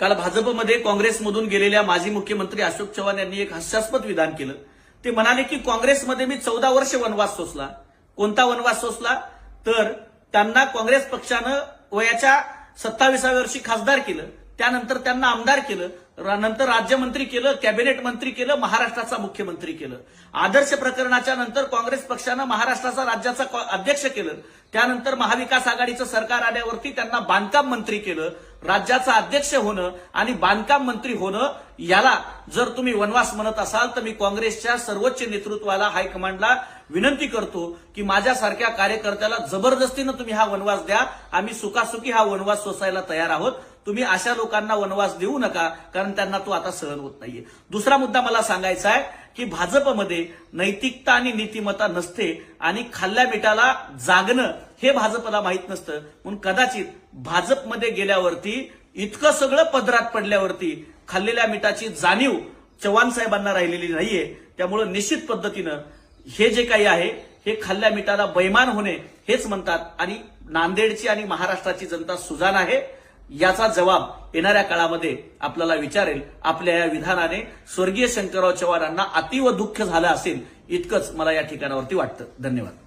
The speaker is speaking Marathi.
काल भाजपमध्ये काँग्रेसमधून गेलेल्या माजी मुख्यमंत्री अशोक चव्हाण यांनी एक हास्यास्पद विधान केलं. ते म्हणाले की काँग्रेसमध्ये मी चौदा वर्ष वनवास सोसला. कोणता वनवास सोसला? तर त्यांना काँग्रेस पक्षानं वयाच्या सत्तावीसाव्या वर्षी खासदार केलं. त्यानंतर त्यांना आमदार केलं नंतर राज्यमंत्री केलं कॅबिनेट मंत्री केलं महाराष्ट्राचा मुख्यमंत्री केलं. आदर्श प्रकरणाच्या नंतर काँग्रेस पक्षानं महाराष्ट्राचा राज्याचा अध्यक्ष केलं. त्यानंतर महाविकास आघाडीचं सरकार आल्यावरती त्यांना बांधकाम मंत्री केलं. राज्याचा अध्यक्ष होणं आणि बांधकाम मंत्री होणं याला जर तुम्ही वनवास म्हणत असाल तर मी काँग्रेसच्या सर्वोच्च नेतृत्वाला हायकमांडला विनंती करतो की माझ्यासारख्या कार्यकर्त्याला जबरदस्तीनं तुम्ही हा वनवास द्या. आम्ही सुखासुखी हा वनवास सोसायला तयार आहोत. तुम्ही अशा लोकांना वनवास देऊ नका कारण त्यांना तो आता सहन होत नाहीये. दुसरा मुद्दा मला सांगायचा आहे की भाजपमध्ये नैतिकता आणि नीतिमत्ता नसते आणि खाल्ल्या मिठाला जागणं हे भाजपला माहीत नसतं. म्हणून कदाचित भाजपमध्ये गेल्यावरती इतकं सगळं पदरात पडल्यावरती खाल्लेल्या मिठाची जाणीव चव्हाण साहेबांना राहिलेली नाहीये. त्यामुळं निश्चित पद्धतीनं हे जे काही आहे हे खाल्ल्या मिठाला बैमान होणे हेच म्हणतात. आणि नांदेडची आणि महाराष्ट्राची जनता सुजाण आहे. याचा जबाब येणाऱ्या काळामध्ये आपल्याला विचारेल. आपल्या या विधानाने स्वर्गीय शंकरराव चव्हाणांना अतीव दुःख झालं असेल इतकंच मला या ठिकाणावरती वाटतं. धन्यवाद.